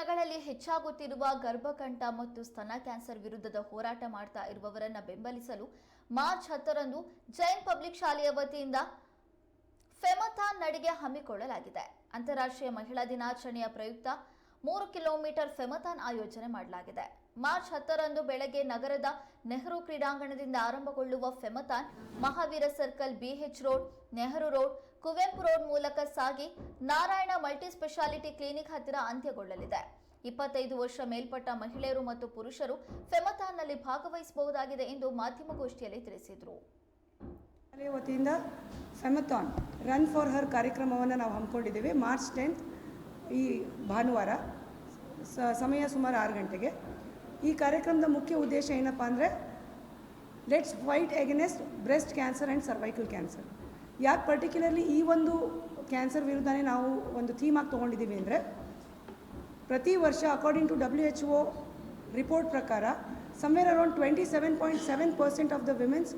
ದಿನಗಳಲ್ಲಿ ಹೆಚ್ಚಾಗುತ್ತಿರುವ ಗರ್ಭಕಂಠ ಮತ್ತು ಸ್ತನ ಕ್ಯಾನ್ಸರ್ ವಿರುದ್ಧದ ಹೋರಾಟ ಮಾಡ್ತಾ ಇರುವವರನ್ನ ಬೆಂಬಲಿಸಲು ಮಾರ್ಚ್ ಹತ್ತರಂದು ಜೈನ್ ಪಬ್ಲಿಕ್ ಶಾಲೆಯ ವತಿಯಿಂದ ಫೆಮಥಾನ್ ನಡಿಗೆ ಹಮ್ಮಿಕೊಳ್ಳಲಾಗಿದೆ. ಅಂತಾರಾಷ್ಟ್ರೀಯ ಮಹಿಳಾ ದಿನಾಚರಣೆಯ ಪ್ರಯುಕ್ತ ಮೂರು ಕಿಲೋಮೀಟರ್ ಫೆಮಥಾನ್ ಆಯೋಜನೆ ಮಾಡಲಾಗಿದೆ. ಮಾರ್ಚ್ ಹತ್ತರಂದು ಬೆಳಗ್ಗೆ ನಗರದ ನೆಹರು ಕ್ರೀಡಾಂಗಣದಿಂದ ಆರಂಭಗೊಳ್ಳುವ femathon Mahaveera circle BH road, Nehru road, Kuvempu road ಮೂಲಕ ಸಾಗಿ ನಾರಾಯಣ ಮಲ್ಟಿ ಸ್ಪೆಷಾಲಿಟಿ ಕ್ಲಿನಿಕ್ ಹತ್ತಿರ ಅಂತ್ಯಗೊಳ್ಳಲಿದೆ. ಇಪ್ಪತ್ತೈದು ವರ್ಷ ಮೇಲ್ಪಟ್ಟ ಮಹಿಳೆಯರು ಮತ್ತು ಪುರುಷರು ಫೆಮಥಾನ್ನಲ್ಲಿ ಭಾಗವಹಿಸಬಹುದಾಗಿದೆ ಎಂದು ಮಾಧ್ಯಮಗೋಷ್ಠಿಯಲ್ಲಿ ತಿಳಿಸಿದರು. ವತಿಯಿಂದ ಫೆಮಥಾನ್ ರನ್ ಫಾರ್ ಹರ್ ಕಾರ್ಯಕ್ರಮವನ್ನು ನಾವು ಹಮ್ಮಿಕೊಂಡಿದ್ದೇವೆ. ಮಾರ್ಚ್ ಟೆಂತ್ ಈ ಭಾನುವಾರ ಸಮಯ ಸುಮಾರು ಆರು ಗಂಟೆಗೆ. ಈ ಕಾರ್ಯಕ್ರಮದ ಮುಖ್ಯ ಉದ್ದೇಶ ಏನಪ್ಪ ಅಂದರೆ let's fight against breast cancer and cervical cancer ಯಾಕೆ ಪರ್ಟಿಕ್ಯುಲರ್ಲಿ ಈ ಒಂದು ಕ್ಯಾನ್ಸರ್ ವಿರುದ್ಧನೇ ನಾವು ಒಂದು ಥೀಮಾಗಿ ತೊಗೊಂಡಿದ್ದೀವಿ ಅಂದರೆ, ಪ್ರತಿ ವರ್ಷ according to W H O report ಪ್ರಕಾರ somewhere around twenty seven point seven percent of the womens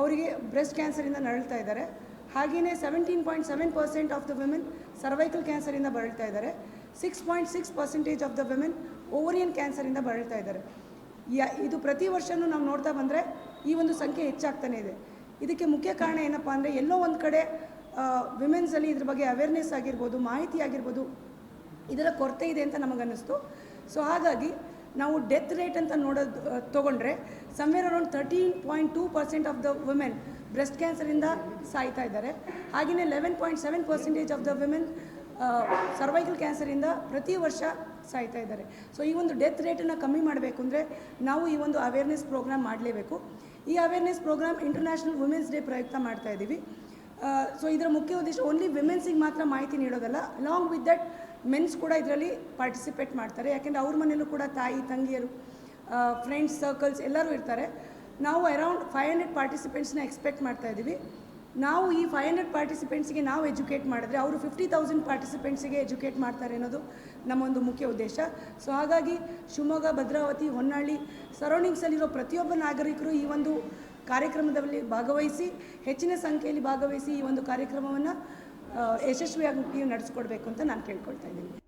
ಅವರಿಗೆ ಬ್ರೆಸ್ಟ್ ಕ್ಯಾನ್ಸರಿಂದ ನರಳ್ತಾ ಇದ್ದಾರೆ. ಹಾಗೆಯೇ seventeen point seven percent of the women cervical ಕ್ಯಾನ್ಸರಿಂದ ಬಳಲ್ತಾ ಇದ್ದಾರೆ. Six point six percentage of the women ovarian ಕ್ಯಾನ್ಸರಿಂದ ಬಳಲ್ತಾ ಇದ್ದಾರೆ. ಯಾ, ಇದು ಪ್ರತಿ ವರ್ಷವೂ ನಾವು ನೋಡ್ತಾ ಬಂದರೆ ಈ ಒಂದು ಸಂಖ್ಯೆ ಹೆಚ್ಚಾಗ್ತಾನೆ ಇದೆ. ಇದಕ್ಕೆ ಮುಖ್ಯ ಕಾರಣ ಏನಪ್ಪ ಅಂದರೆ ಎಲ್ಲೋ ಒಂದು ಕಡೆ ವಿಮೆನ್ಸಲ್ಲಿ ಇದ್ರ ಬಗ್ಗೆ ಅವೇರ್ನೆಸ್ ಆಗಿರ್ಬೋದು, ಮಾಹಿತಿ ಆಗಿರ್ಬೋದು, ಇದರ ಕೊರತೆ ಇದೆ ಅಂತ ನಮಗನ್ನಿಸ್ತು. ಸೊ ಹಾಗಾಗಿ ನಾವು ಡೆತ್ ರೇಟ್ ಅಂತ ನೋಡೋದು ತೊಗೊಂಡ್ರೆ somewhere around thirteen point two percent of the women breast ಕ್ಯಾನ್ಸರಿಂದ ಸಾಯ್ತಾ ಇದ್ದಾರೆ. ಹಾಗೆಯೇ eleven point seven percentage of the women cervical ಕ್ಯಾನ್ಸರಿಂದ ಪ್ರತಿ ವರ್ಷ ಸಾಯ್ತಾ ಇದ್ದಾರೆ. ಸೊ ಈ ಒಂದು ಡೆತ್ ರೇಟನ್ನು ಕಮ್ಮಿ ಮಾಡಬೇಕು ಅಂದರೆ ನಾವು ಈ ಒಂದು ಅವೇರ್ನೆಸ್ ಪ್ರೋಗ್ರಾಮ್ ಮಾಡಲೇಬೇಕು. ಈ awareness programme international women's day ಪ್ರಯುಕ್ತ ಮಾಡ್ತಾ ಇದ್ದೀವಿ ಸೊ ಇದರ ಮುಖ್ಯ ಉದ್ದೇಶ ಓನ್ಲಿ ವಿಮೆನ್ಸಿಗೆ ಮಾತ್ರ ಮಾಹಿತಿ ನೀಡೋದಲ್ಲ. ಲಾಂಗ್ ವಿತ್ ದಟ್ ಮೆನ್ಸ್ ಕೂಡ ಇದರಲ್ಲಿ ಪಾರ್ಟಿಸಿಪೇಟ್ ಮಾಡ್ತಾರೆ. ಯಾಕೆಂದರೆ ಅವ್ರ ಮನೇಲೂ ಕೂಡ ತಾಯಿ, ತಂಗಿಯರು ಫ್ರೆಂಡ್ಸ್ ಸರ್ಕಲ್ಸ್ ಎಲ್ಲರೂ ಇರ್ತಾರೆ. ನಾವು ಅರೌಂಡ್ ಫೈವ್ ಹಂಡ್ರೆಡ್ ಪಾರ್ಟಿಸಿಪೆಂಟ್ಸ್ನ ಎಕ್ಸ್ಪೆಕ್ಟ್ ಮಾಡ್ತಾ ಇದ್ದೀವಿ. ನಾವು ಈ ಫೈವ್ ಹಂಡ್ರೆಡ್ ಪಾರ್ಟಿಸಿಪೆಂಟ್ಸ್ಗೆ ನಾವು ಎಜುಕೇಟ್ ಮಾಡಿದ್ರೆ ಅವರು ಫಿಫ್ಟಿ ತೌಸಂಡ್ ಪಾರ್ಟಿಸಿಪೆಂಟ್ಸಿಗೆ ಎಜುಕೇಟ್ ಮಾಡ್ತಾರೆ ಅನ್ನೋದು ನಮ್ಮೊಂದು ಮುಖ್ಯ ಉದ್ದೇಶ. ಸೊ ಹಾಗಾಗಿ ಶಿವಮೊಗ್ಗ, ಭದ್ರಾವತಿ, ಹೊನ್ನಾಳಿ ಸರೌಂಡಿಂಗ್ಸಲ್ಲಿರೋ ಪ್ರತಿಯೊಬ್ಬ ನಾಗರಿಕರು ಈ ಒಂದು ಕಾರ್ಯಕ್ರಮದಲ್ಲಿ ಭಾಗವಹಿಸಿ, ಹೆಚ್ಚಿನ ಸಂಖ್ಯೆಯಲ್ಲಿ ಭಾಗವಹಿಸಿ ಈ ಒಂದು ಕಾರ್ಯಕ್ರಮವನ್ನು ಯಶಸ್ವಿಯಾಗಿ ನಡೆಸ್ಕೊಡ್ಬೇಕು ಅಂತ ನಾನು ಕೇಳ್ಕೊಳ್ತಾ ಇದ್ದೀನಿ.